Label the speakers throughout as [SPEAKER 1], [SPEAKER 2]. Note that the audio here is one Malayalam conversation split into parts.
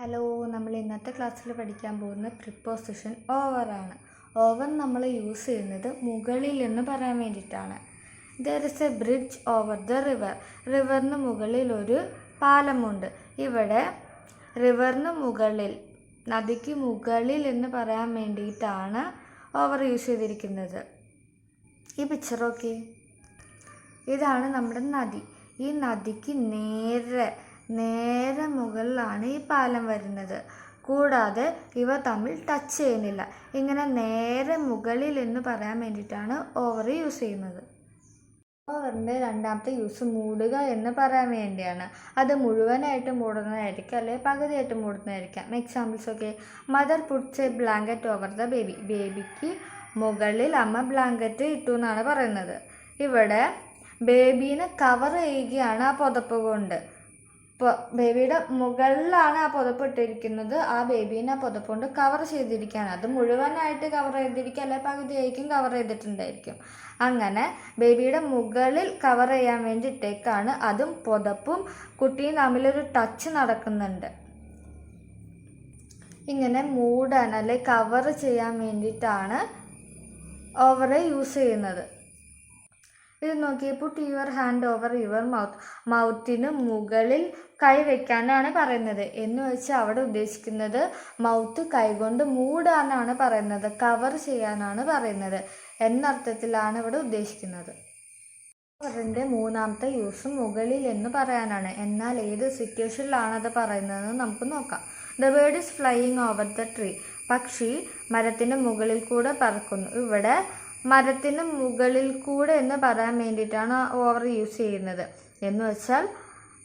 [SPEAKER 1] ഹലോ നമ്മൾ ഇന്നത്തെ ക്ലാസ്സിൽ പഠിക്കാൻ പോകുന്ന പ്രിപ്പോസിഷൻ ഓവറാണ്. ഓവർ നമ്മൾ യൂസ് ചെയ്യുന്നത് മുകളിൽ എന്ന് പറയാൻ വേണ്ടിയിട്ടാണ്. There is a bridge over the river റിവറിന് മുകളിൽ ഒരു പാലമുണ്ട്. ഇവിടെ റിവറിന് മുകളിൽ നദിക്ക് മുകളിൽ എന്ന് പറയാൻ വേണ്ടിയിട്ടാണ് ഓവർ യൂസ് ചെയ്തിരിക്കുന്നത്. ഈ പിക്ചർ നോക്കി ഇതാണ് നമ്മുടെ നദി. ഈ നദിക്ക് നേരെ നേരെ മുകളിലാണ് ഈ പാലം വരുന്നത്. കൂടാതെ ഇവ തമ്മിൽ ടച്ച് ചെയ്യുന്നില്ല. ഇങ്ങനെ നേരെ മുകളിൽ എന്ന് പറയാൻ വേണ്ടിയിട്ടാണ് ഓവർ യൂസ് ചെയ്യുന്നത്. ഓവറിന്റെ രണ്ടാമത്തെ യൂസ് മൂടുക എന്ന് പറയാൻ വേണ്ടിയാണ്. അത് മുഴുവനായിട്ട് മൂടുന്നതായിരിക്കും അല്ലെങ്കിൽ പകുതിയായിട്ട് മൂടുന്നതായിരിക്കാം. എക്സാമ്പിൾസ് ഒക്കെ. Mother puts a blanket over the baby ബേബിക്ക് മുകളിൽ അമ്മ ബ്ലാങ്കറ്റ് ഇട്ടു എന്നാണ് പറയുന്നത്. ഇവിടെ ബേബീനെ കവർ ചെയ്യുകയാണ് ആ പുതപ്പ് കൊണ്ട്. ഇപ്പോൾ ബേബിയുടെ മുകളിലാണ് ആ പുതപ്പ് ഇട്ടിരിക്കുന്നത് ആ ബേബീനെ ആ പുതപ്പ് കൊണ്ട് കവർ ചെയ്തിരിക്കുകയാണ്. അത് മുഴുവനായിട്ട് കവർ ചെയ്തിരിക്കുക. അല്ലെ പകുതിയായിരിക്കും കവർ ചെയ്തിട്ടുണ്ടായിരിക്കും. അങ്ങനെ ബേബിയുടെ മുകളിൽ കവർ ചെയ്യാൻ വേണ്ടി ഇട്ടേക്കാണ് അതും പുതപ്പും കുട്ടിയും തമ്മിലൊരു ടച്ച് നടക്കുന്നുണ്ട്. ഇങ്ങനെ മൂടാൻ അല്ലെ കവർ ചെയ്യാൻ വേണ്ടിയിട്ടാണ് ഓവറെ യൂസ് ചെയ്യുന്നത്. ഇത് നോക്കിയേ put your hand over your mouth മൗത്തിന് മുകളിൽ കൈ വെക്കാനാണ് പറയുന്നത്. എന്ന് വെച്ചാൽ അവിടെ ഉദ്ദേശിക്കുന്നത് മൗത്ത് കൈകൊണ്ട് മൂടാനാണ് പറയുന്നത്. കവർ ചെയ്യാനാണ് പറയുന്നത്. എന്നർത്ഥത്തിലാണ് ഇവിടെ ഉദ്ദേശിക്കുന്നത്. അതിന്റെ മൂന്നാമത്തെ യൂസ് മുകളിൽ എന്ന് പറയാനാണ്. എന്നാൽ ഏത് സിറ്റുവേഷനിലാണ് അത് പറയുന്നതെന്ന് നമുക്ക് നോക്കാം. The bird is flying over the tree പക്ഷി മരത്തിന്റെ മുകളിൽ കൂടെ പറക്കുന്നു. ഇവിടെ മരത്തിന് മുകളിൽ കൂടെ എന്ന് പറയാൻ വേണ്ടിയിട്ടാണ് ഓവർ യൂസ് ചെയ്യുന്നത്. എന്ന് വെച്ചാൽ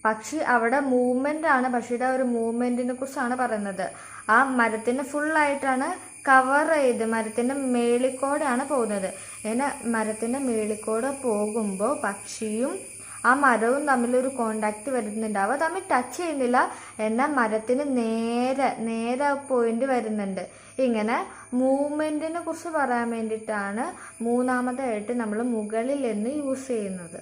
[SPEAKER 1] പക്ഷി അവിടെ മൂവ്മെന്റ് ആണ്. പക്ഷിയുടെ ഒരു മൂവ്മെന്റിനെ കുറിച്ചാണ് പറയുന്നത്. ആ മരത്തിന് ഫുള്ളായിട്ടാണ് കവർ ചെയ്ത് മരത്തിന്റെ മേളിക്കോടെയാണ് പോകുന്നത്. ഇങ്ങനെ മരത്തിന്റെ മേളിക്കോട് പോകുമ്പോൾ പക്ഷിയും ആ മരവും തമ്മിലൊരു കോണ്ടാക്റ്റ് വരുന്നുണ്ട്. അവ തമ്മിൽ ടച്ച് ചെയ്യുന്നില്ല. എന്നാൽ മരത്തിന് നേരെ നേരെ പോയിന്റ് വരുന്നുണ്ട്. ഇങ്ങനെ മൂവ്മെന്റിനെ കുറിച്ച് പറയാൻ വേണ്ടിയിട്ടാണ് മൂന്നാമതായിട്ട് നമ്മൾ മുകളിൽ എന്ന് യൂസ് ചെയ്യുന്നത്.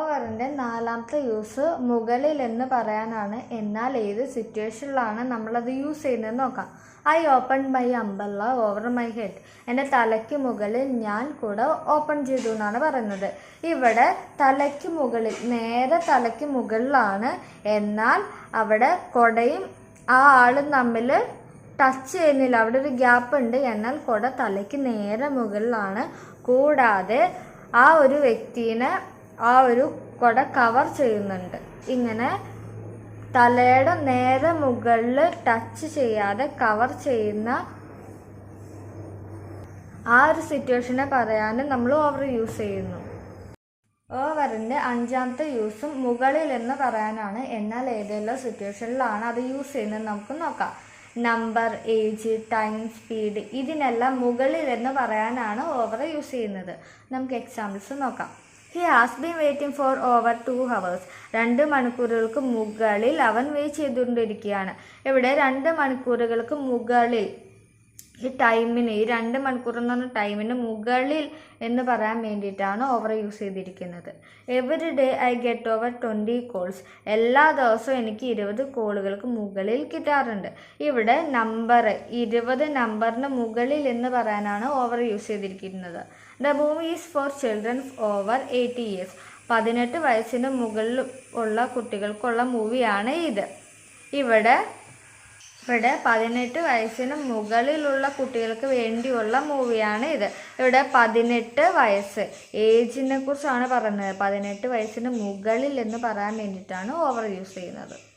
[SPEAKER 1] ഓവറിന്റെ നാലാമത്തെ യൂസ് മുകളിൽ എന്ന് പറയാനാണ്. എന്നാൽ ഏത് സിറ്റുവേഷനിലാണ് നമ്മളത് യൂസ് ചെയ്യുന്നത് നോക്കാം. I open my umbrella over my head. എന്റെ തലയ്ക്ക് മുകളിൽ ഞാൻ കൂടെ ഓപ്പൺ ചെയ്തു എന്നാണ് പറയുന്നത്. ഇവിടെ തലയ്ക്ക് മുകളിൽ നേരെ തലയ്ക്ക് മുകളിലാണ്. എന്നാൽ അവിടെ കൊടയും ആ ആളും തമ്മിൽ ടച്ച് ചെയ്യുന്നില്ല. അവിടെ ഒരു ഗ്യാപ്പ് ഉണ്ട്. എന്നാൽ കൊട തലയ്ക്ക് നേരെ മുകളിലാണ്. കൂടാതെ ആ ഒരു വ്യക്തിനെ ആ ഒരു കുട കവർ ചെയ്യുന്നുണ്ട്. ഇങ്ങനെ തലയുടെ നേരെ മുകളിൽ ടച്ച് ചെയ്യാതെ കവർ ചെയ്യുന്ന ആ ഒരു സിറ്റുവേഷനെ പറയാൻ നമ്മൾ ഓവർ യൂസ് ചെയ്യുന്നു. ഓവറിന്റെ അഞ്ചാമത്തെ യൂസും മുകളിൽ എന്ന് പറയാനാണ്. എന്നാൽ ഏതെല്ലാം സിറ്റുവേഷനിലാണ് അത് യൂസ് ചെയ്യുന്നത് നമുക്ക് നോക്കാം. നമ്പർ ഏജ് ടൈം സ്പീഡ് ഇതിനെല്ലാം മുകളിൽ എന്ന് പറയാനാണ് ഓവർ യൂസ് ചെയ്യുന്നത്. നമുക്ക് എക്സാമ്പിൾസ് നോക്കാം. He has been waiting for over two hours രണ്ട് മണിക്കൂറുകൾക്ക് മുകളിൽ അവൻ വെയിറ്റ് ചെയ്തുകൊണ്ടിരിക്കുകയാണ്. ഇവിടെ രണ്ട് മണിക്കൂറുകൾക്ക് മുകളിൽ. ഈ ടൈമിന് ഈ രണ്ട് മണിക്കൂർ എന്ന് പറഞ്ഞ ടൈമിന് മുകളിൽ എന്ന് പറയാൻ വേണ്ടിയിട്ടാണ് ഓവർ യൂസ് ചെയ്തിരിക്കുന്നത്. Every day I get over twenty calls എല്ലാ ദിവസവും എനിക്ക് ഇരുപത് കോളുകൾക്ക് മുകളിൽ കിട്ടാറുണ്ട്. ഇവിടെ നമ്പർ ഇരുപത് നമ്പറിന് മുകളിൽ എന്ന് പറയാനാണ് ഓവർ യൂസ് ചെയ്തിരിക്കുന്നത്. The movie is for children over eighty years പതിനെട്ട് വയസ്സിന് മുകളിൽ ഉള്ള കുട്ടികൾക്കുള്ള മൂവിയാണ് ഇത്. ഇവിടെ ഇവിടെ പതിനെട്ട് വയസ്സിന് മുകളിലുള്ള കുട്ടികൾക്ക് വേണ്ടിയുള്ള മൂവിയാണ് ഇത്. ഇവിടെ പതിനെട്ട് വയസ്സ്. ഏജിനെ കുറിച്ചാണ് പറയുന്നത്. പതിനെട്ട് വയസ്സിന് മുകളിൽ എന്ന് പറയാൻ വേണ്ടിയിട്ടാണ് ഓവർ യൂസ് ചെയ്യുന്നത്.